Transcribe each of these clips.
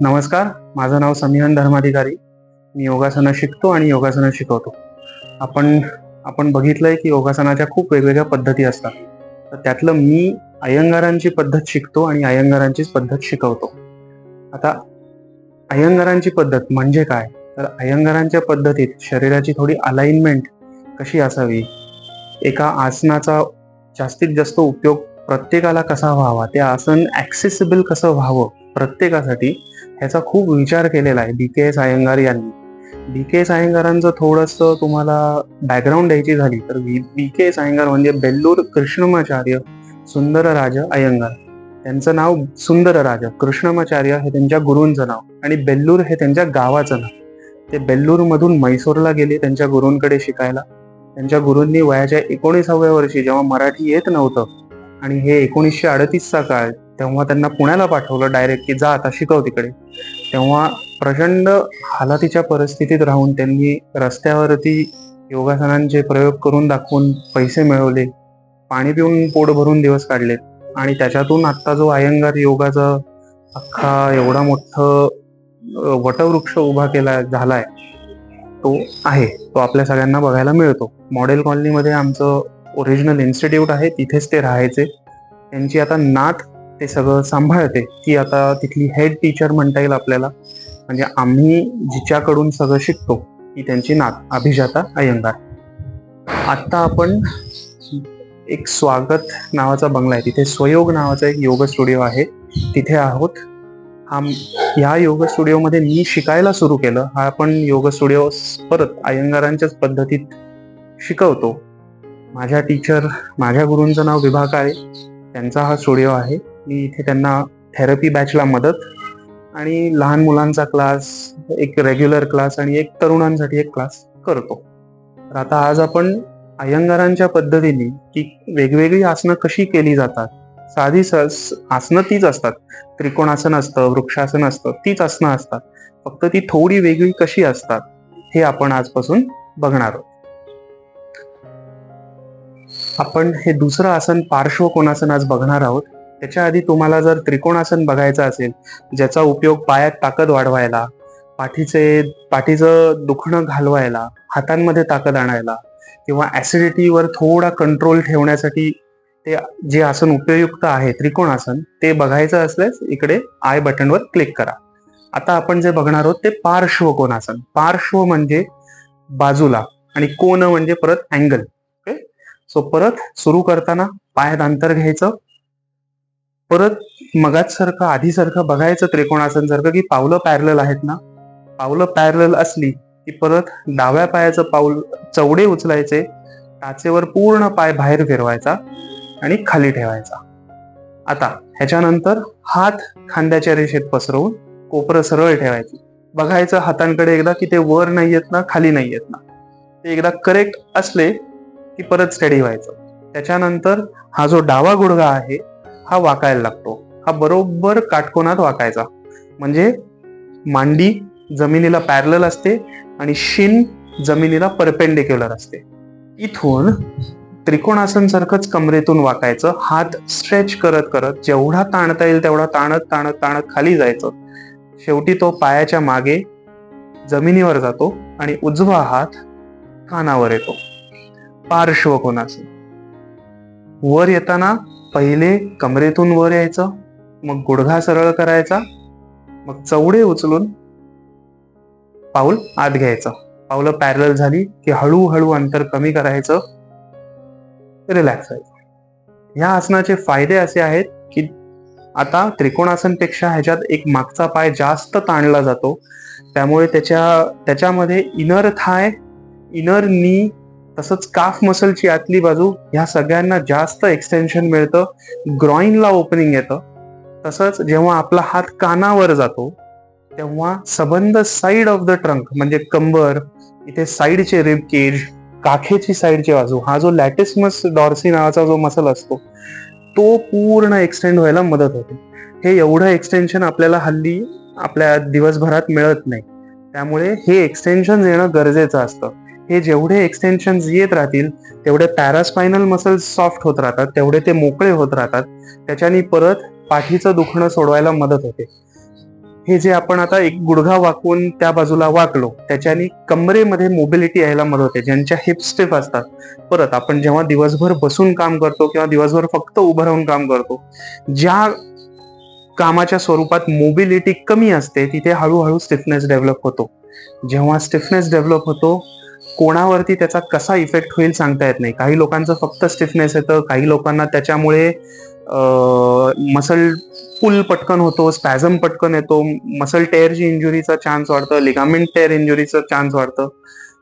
नमस्कार माझं नाव समीहन धर्माधिकारी. मी योगासनं शिकतो आणि योगासनं शिकवतो. आपण आपण बघितलंय की योगासनाच्या खूप वेगवेगळ्या पद्धती असतात. तर त्यातलं मी अयंगारांची पद्धत शिकतो आणि अयंगारांचीच पद्धत शिकवतो. आता अयंगारांची पद्धत म्हणजे काय? तर अयंगारांच्या पद्धतीत शरीराची थोडी अलाइनमेंट कशी असावी? एका आसनाचा जास्तीत जास्त उपयोग प्रत्येकाला कसा व्हावा? ते आसन ॲक्सेसिबल कसं व्हावं? प्रत्येकासाठी ह्याचा खूप विचार केलेला आहे बी के एस अयंगार यांनी. बी के एस अयंगारांचं थोडंसं तुम्हाला बॅकग्राऊंड द्यायची झाली तर बी के एस अयंगार म्हणजे बेल्लूर कृष्णमाचार्य सुंदरराज अयंगार त्यांचं नाव सुंदरराज कृष्णमाचार्य हे त्यांच्या गुरूंचं नाव आणि बेल्लूर हे त्यांच्या गावाचं नाव. ते बेल्लूरमधून म्हैसूरला मैसूरला गेले त्यांच्या गुरूंकडे शिकायला. त्यांच्या गुरूंनी वयाच्या एकोणीसाव्या वर्षी जेव्हा मराठी येत नव्हतं आणि हे एकोणीसशे अडतीसचा काळ तेव्हा त्यांना पुण्याला पाठवलं डायरेक्ट की जा आता शिकव तिकडे. तेव्हा प्रचंड हालातीच्या परिस्थितीत राहून त्यांनी रस्त्यावरती योगासनांचे प्रयोग करून दाखवून पैसे मिळवले. पाणी पिऊन पोट भरून दिवस काढले. आणि त्याच्यातून आत्ता जो अयंगार योगाचा अख्खा एवढा मोठं वटवृक्ष उभा केला झालाय तो आहे. तो आपल्या सगळ्यांना बघायला मिळतो. मॉडेल कॉलनीमध्ये आमचं ओरिजिनल इन्स्टिट्यूट आहे. तिथेच ते राहायचे. त्यांची आता नात ते सगळं सांभाळते. ती आता तिथली हेड टीचर म्हणता येईल आपल्याला. म्हणजे आम्ही जिच्याकडून सगळं शिकतो ती त्यांची नात अभिजाता अयंगार आत्ता आपण एक स्वागत नावाचा बंगला आहे. तिथे स्वयोग नावाचा एक योग स्टुडिओ आहे. तिथे आहोत. हा ह्या योग स्टुडिओमध्ये मी शिकायला सुरू केलं. हा आपण योग स्टुडिओ परत अयंगारांच्याच पद्धतीत शिकवतो. माझ्या टीचर माझ्या गुरूंचं नाव विभा काळे त्यांचा हा स्टुडिओ आहे. मी इथे त्यांना थेरपी बॅचला मदत आणि लहान मुलांचा क्लास एक रेग्युलर क्लास आणि एक तरुणांसाठी एक क्लास करतो. तर आता आज आपण अयंगारांच्या पद्धतीने की वेगवेगळी आसनं कशी केली जातात साधी स- आसनं तीच असतात. त्रिकोणासन असतं वृक्षासन असतं तीच आसनं असतात. फक्त ती थोडी वेगळी कशी असतात हे आपण आजपासून बघणार आहोत. आपण हे दुसरं आसन पार्श्वकोणासन आज बघणार आहोत. त्याच्या आधी तुम्हाला जर त्रिकोणासन बघायचं असेल ज्याचा उपयोग पायात ताकद वाढवायला पाठीचे पाठीचं दुखणं घालवायला हातांमध्ये ताकद आणायला किंवा ऍसिडिटीवर थोडा कंट्रोल ठेवण्यासाठी ते जे आसन उपयुक्त आहे त्रिकोणासन ते बघायचं असल्यास इकडे आय बटनवर क्लिक करा. आता आपण जे बघणार आहोत ते पार्श्व कोणासन पार्श्व म्हणजे बाजूला आणि कोण म्हणजे परत अँगल ओके सो परत सुरू करताना पायात अंतर घ्यायचं परत मगाचसारखं आधीसारखं बघायचं त्रिकोणासन सारखं की पावलं पॅरल आहेत ना? पावलं पॅरल असली की परत डाव्या पायाचं पाऊल चवडे उचलायचे टाचेवर पूर्ण पाय बाहेर फिरवायचा आणि खाली ठेवायचा. आता ह्याच्यानंतर हात खांद्याच्या रेषेत पसरवून कोपरं सरळ ठेवायचं. बघायचं हातांकडे एकदा की ते वर नाही येत ना खाली नाही येत ना. ते एकदा करेक्ट असले की परत स्टडी व्हायचं. त्याच्यानंतर हा जो डावा गुडघा आहे हा वाकायला लागतो. हा बरोबर काटकोनात वाकायचा. म्हणजे मांडी जमिनीला पॅरल असते आणि शिन जमिनीला परपेंडिक्युलर असते. इथून त्रिकोणासन सारखंच कमरेतून वाकायचं. हात स्ट्रेच करत करत जेवढा ताणता येईल तेवढा ताणत ताणत ताणत खाली जायचं. शेवटी तो पायाच्या मागे जमिनीवर जातो आणि उजवा हात कानावर येतो. पार्श्वकोनासन वर येताना पहिले कमरेतून वर यायचं मग गुडघा सरळ करायचा मग चवडे उचलून पाऊल आत घ्यायचं. पावलं पॅरल झाली की हळूहळू अंतर कमी करायचं रिलॅक्स व्हायचं. या आसनाचे फायदे असे आहेत की आता त्रिकोणासनपेक्षा ह्याच्यात एक मागचा पाय जास्त ताणला जातो. त्यामुळे त्याच्या त्याच्यामध्ये इनर थाय इनर नी तसंच काफ मसलची आतली बाजू ह्या सगळ्यांना जास्त एक्सटेन्शन मिळतं. ग्रॉइनला ओपनिंग येतं. तसंच जेव्हा आपला हात कानावर जातो तेव्हा सबंध साईड ऑफ द ट्रंक म्हणजे कंबर इथे साईडचे रिब केज काखेची साईडची बाजू हा जो लॅटिसमस डॉर्सी नावाचा जो मसल असतो तो पूर्ण एक्सटेंड व्हायला मदत होते. हे एवढं एक्सटेन्शन आपल्याला हल्ली आपल्या दिवसभरात मिळत नाही. त्यामुळे हे एक्सटेन्शन येणं गरजेचं असतं. हे जेवढे एक्सटेन्शन येत राहतील तेवढे पॅरास्पायनल मसल्स सॉफ्ट होत राहतात तेवढे ते मोकळे होत राहतात. त्याच्यानी परत पाठीचं दुखणं सोडवायला मदत होते. हे जे आपण आता एक गुडघा वाकवून त्या बाजूला वाकलो त्याच्याने कमरेमध्ये मोबिलिटी यायला मदत होते. ज्यांच्या हिप स्टिफ असतात परत आपण जेव्हा दिवसभर बसून काम करतो किंवा दिवसभर फक्त उभं राहून काम करतो ज्या कामाच्या स्वरूपात मोबिलिटी कमी असते तिथे हळूहळू स्टिफनेस डेव्हलप होतो. जेव्हा स्टिफनेस डेव्हलप होतो कोणावरती त्याचा कसा इफेक्ट होईल सांगता येत नाही. काही लोकांचं फक्त स्टिफनेस येतं काही लोकांना त्याच्यामुळे मसल पुल पटकन होतो स्पॅझम पटकन येतो मसल टेअरची इंजुरीचा चान्स वाढतं लिगामेंट टेअर इंजुरीचा चान्स वाढतं.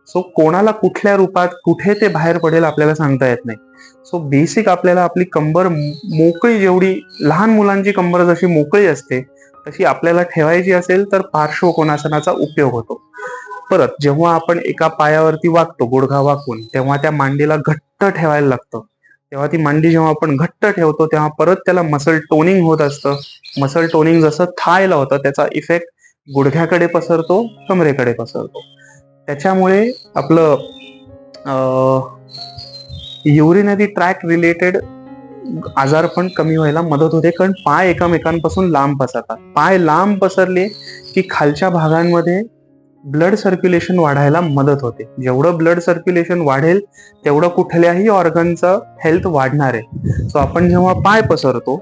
सो कोणाला कुठल्या रूपात कुठे ते बाहेर पडेल आपल्याला सांगता येत नाही. सो बेसिक आपल्याला आपली कंबर मोकळी जेवढी लहान मुलांची कंबर जशी मोकळी असते तशी आपल्याला ठेवायची असेल तर पार्श्वकोनासनाचा उपयोग होतो. परत जेव्हा आपण एका पायावरती वागतो गुडघा वाकून तेव्हा त्या मांडीला घट्ट ठेवायला लागतं. तेव्हा ती मांडी जेव्हा आपण घट्ट ठेवतो तेव्हा परत त्याला मसल टोनिंग होत असतं. मसल टोनिंग जसं थायला होतं त्याचा इफेक्ट गुडघ्याकडे पसरतो कमरेकडे पसरतो. त्याच्यामुळे आपलं युरिनरी ट्रॅक रिलेटेड आजार पण कमी व्हायला मदत होते. कारण पाय एकमेकांपासून लांब पसरतात. पाय लांब पसरले की खालच्या भागांमध्ये ब्लड सर्क्युलेशन वाढायला मदत होते. जेवढं ब्लड सर्क्युलेशन वाढेल तेवढं कुठल्याही ऑर्गनचं हेल्थ वाढणार आहे. सो आपण जेव्हा पाय पसरतो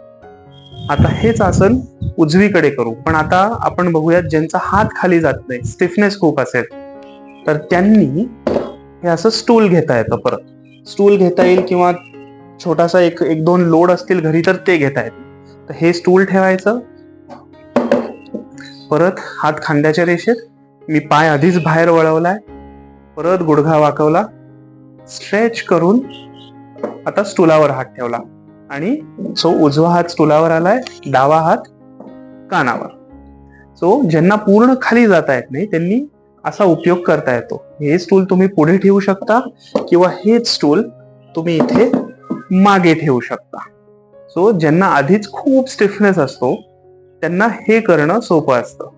आता हेच आसन उजवीकडे करू. पण आता आपण बघूयात ज्यांचा हात खाली जात नाही स्टिफनेस खूप असेल तर त्यांनी हे असं स्टूल घेता येतं परत. स्टूल घेता येईल किंवा छोटासा एक एक दोन लोड असतील घरी तर ते घेता येतील. तर हे स्टूल ठेवायचं. परत हात खांद्याच्या रेषेत मी पाय आधीच बाहेर वळवलाय. परत गुडघा वाकवला. स्ट्रेच करून आता स्टुलावर हात ठेवला. आणि सो उजवा हात स्टुलावर आलाय डावा हात कानावर. सो ज्यांना पूर्ण खाली जाता येत नाही त्यांनी असा उपयोग करता येतो. हे स्टूल तुम्ही पुढे ठेवू शकता किंवा हेच स्टूल तुम्ही इथे मागे ठेवू शकता. सो ज्यांना आधीच खूप स्टिफनेस असतो त्यांना हे करणं सोपं असतं.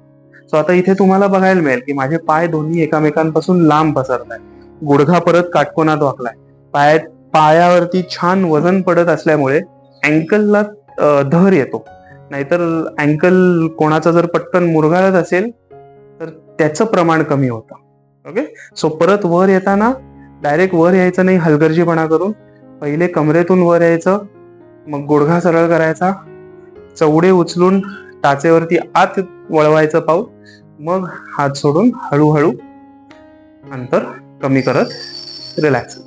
सो आता इथे तुम्हाला बघायला मिळेल की माझे पाय दोन्ही एकामेकांपासून लांब पसरत आहे गुडघा परत काटकोनात वाकलाय. पाय पायावरती छान वजन पडत असल्यामुळे अँकलला धर येतो. नाहीतर अँकल कोणाचा जर पटकन मुरगाळत असेल तर त्याचं प्रमाण कमी होतं. ओके सो परत वर येताना डायरेक्ट वर यायचं नाही हलगर्जीपणा करून. पहिले कमरेतून वर यायचं मग गुडघा सरळ करायचा. चवडे उचलून टाचेवरती आत वळवायचं पाऊल. मग हात सोडून हळूहळू अंतर कमी करत रिलॅक्स